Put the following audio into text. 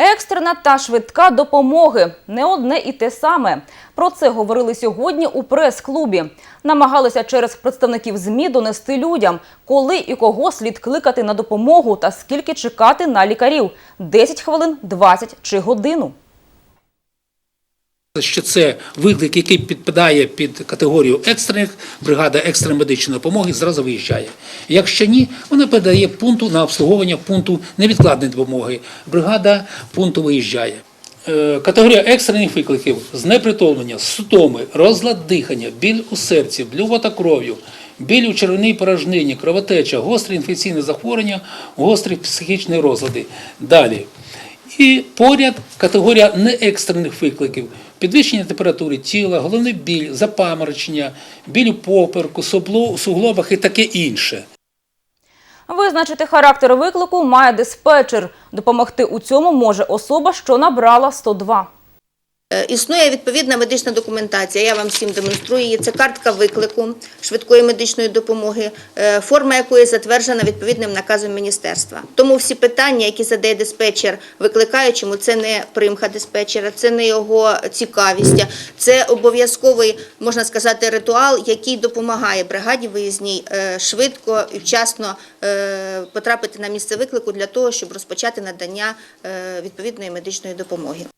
Екстрена та швидка допомоги не одне і те саме. Про це говорили сьогодні у прес-клубі. Намагалися через представників ЗМІ донести людям, коли і кого слід кликати на допомогу та скільки чекати на лікарів: 10 хвилин, 20 чи годину. Що це виклик, який підпадає під категорію екстрених, бригада екстреної медичної допомоги зразу виїжджає. Якщо ні, вона передає пункту на обслуговування пункту невідкладної допомоги. Бригада пункту виїжджає. Е, Категорія екстрених викликів знепритомлення, судоми, розлад дихання, біль у серці, блювота кров'ю, біль у червоній порожнині, кровотеча, гострі інфекційні захворювання, гострі психічні розлади. Далі. І поряд категорія неекстрених викликів: підвищення температури тіла, головний біль, запаморочення, біль у поперку, суглобах і таке інше. Визначити характер виклику має диспетчер. Допомогти у цьому може особа, що набрала 102. Е, Існує відповідна медична документація. Я вам всім демонструю її. Це картка виклику швидкої медичної допомоги, е, форма якої затверджена відповідним наказом міністерства. Тому всі питання, які задає диспетчер викликаючому, це не примха диспетчера, це не його цікавість, це обов'язковий, можна сказати, ритуал, який допомагає бригаді виїзній е, швидко і вчасно потрапити на місце виклику для того, щоб розпочати надання відповідної медичної допомоги.